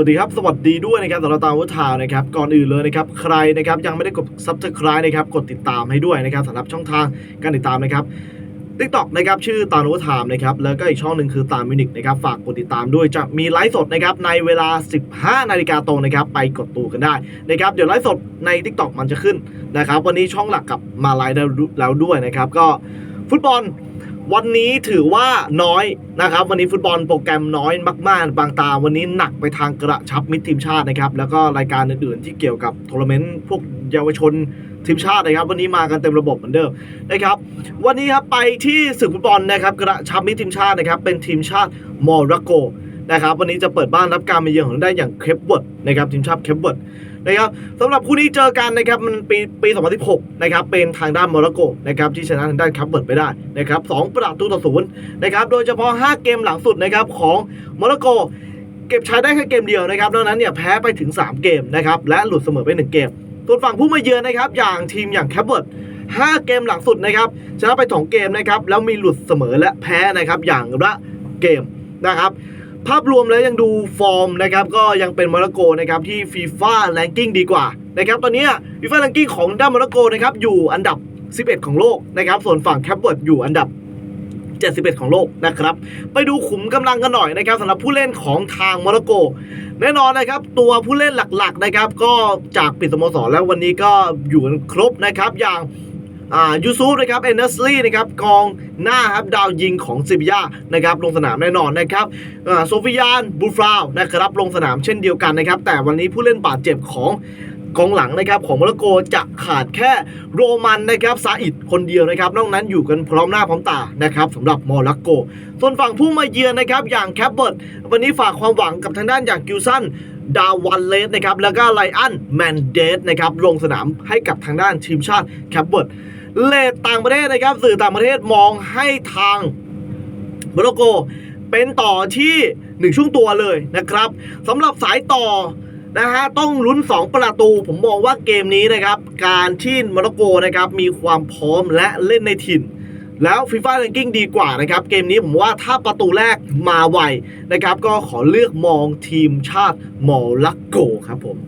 วัสดีครับสวัสดีด้วยนะครับสำหรับตาวัฒานะครับก่อนอื่นเลยนะครับใครนะครับยังไม่ได้กด subscribe นะครับกดติดตามให้ด้วยนะครับสำหรับช่องทางการติดตามนะครับ TikTok นะครับชื่อตามวัฒามนะครับแล้วก็อีกช่องหนึ่งคือตามมินิกนะครับฝากกดติดตามด้วยจะมีไลฟ์สดนะครับในเวลา 15 นาฬิกาตรงนะครับไปกดตูกันได้นะครับเดี๋ยวไลฟ์สดใน TikTok มันจะขึ้นนะครับวันนี้ช่องหลักกลับมาไลฟ์แล้วด้วยนะครับก็ฟุตบอล วันนี้ถือว่าน้อยนะครับ วันนี้ฟุตบอลโปรแกรมน้อยมาก ๆ บางตา วันนี้หนักไปทางกระชับมิตรทีมชาตินะครับ แล้วก็รายการอื่น ๆ ที่เกี่ยวกับทัวร์นาเมนต์พวกเยาวชนทีมชาตินะครับ วันนี้มากันเต็มระบบเหมือนเดิมนะครับ วันนี้ครับไปที่ศึกฟุตบอลนะครับกระชับมิตรทีมชาตินะครับ เป็นทีมชาติโมร็อกโก นะครับวันนี้จะเปิดบ้านรับการมาเยือนของทาได้อย่างเคปเวิร์ดนะครับทีมชาติเคปเวิร์ดนะครับสำหรับคู่นี้เจอกันนะครับมันปีปี2016นะครับเป็นทางด้านโมร็อกโกนะครับที่ชนะทางด้านคัพเบิร์ดไปได้นะครับสองประตูต่อศูนย์นะครับโดยเฉพาะ 5 เกมหลังสุดนะครับของโมร็อกโกเก็บใช้ได้แค่เกมเดียวนะครับดังนั้นเนี่ยแพ้ไปถึง 3 เกมนะครับและหลุดเสมอไป 1 เกมส่วนฝั่งผู้มาเยือนนะครับอย่างทีมอย่างแคัพเบิร์ด5เกมหลังสุดนะครับชนะไป 2 เกมนะครับแล้วมีหลุดเสมอและแพ้นะครับอย่างละเกมนะครับ ภาพรวมแล้วยังดูฟอร์มนะครับก็ยังเป็นโมร็อกโกนะครับที่ฟีฟ่าแรงกิ้งดีกว่านะครับตอนนี้ฟีฟ่าแรงกิ้งของด้านโมร็อกโกนะครับอยู่อันดับ 11 ของโลกนะครับส่วนฝั่งแคปเวิร์ดอยู่อันดับ 71 ของโลกนะครับไปดูขุมกำลังกันหน่อยนะครับสำหรับผู้เล่นของทางโมร็อกโก แน่นอนนะครับตัวผู้เล่นหลักๆนะครับก็จากปิดสโมสรแล้ววันนี้ก็อยู่กันครบนะครับอย่าง ยูซูฟนะครับเอนเนสลี่นะครับกองหน้าครับดาวยิงของซิบิยานะครับลงสนามแน่นอนนะครับอ่าโซฟิยานบูฟราวนะครับลงสนามเช่นเดียวกันนะครับแต่วันนี้ผู้เล่นบาดเจ็บของกองหลังนะครับของโมร็อกโกจะขาดแค่โรมันนะครับซาอิดคนเดียวนะครับนอกนั้นอยู่กันพร้อมหน้าพร้อมตานะครับสำหรับโมร็อกโก ส่วนฝั่งผู้มาเยือนนะครับอย่างแคปเบิร์ดวันนี้ฝากความหวังกับทางด้านอย่างกิลสันดาวันเลสนะครับแล้วก็ไลอันแมนเดสนะครับลงสนามให้กับทางด้านทีมชาติแคปเบิร์ด เลดต่างประเทศนะครับ สื่อต่างประเทศมองให้ทางโมร็อกโก เป็นต่อที่หนึ่งช่วงตัวเลยนะครับสำหรับสายต่อนะฮะต้องลุ้น 2 ประตู ผมมองว่าเกมนี้นะครับ การที่โมร็อกโกนะครับมีความพร้อมและเล่นในถิ่น แล้วฟีฟ่า r รงกิ้งดีกว่านะครับ เกมนี้ผมว่าถ้าประตูแรกมาไวนะครับ ก็ขอเลือกมองทีมชาติโมร็อกโกครับผม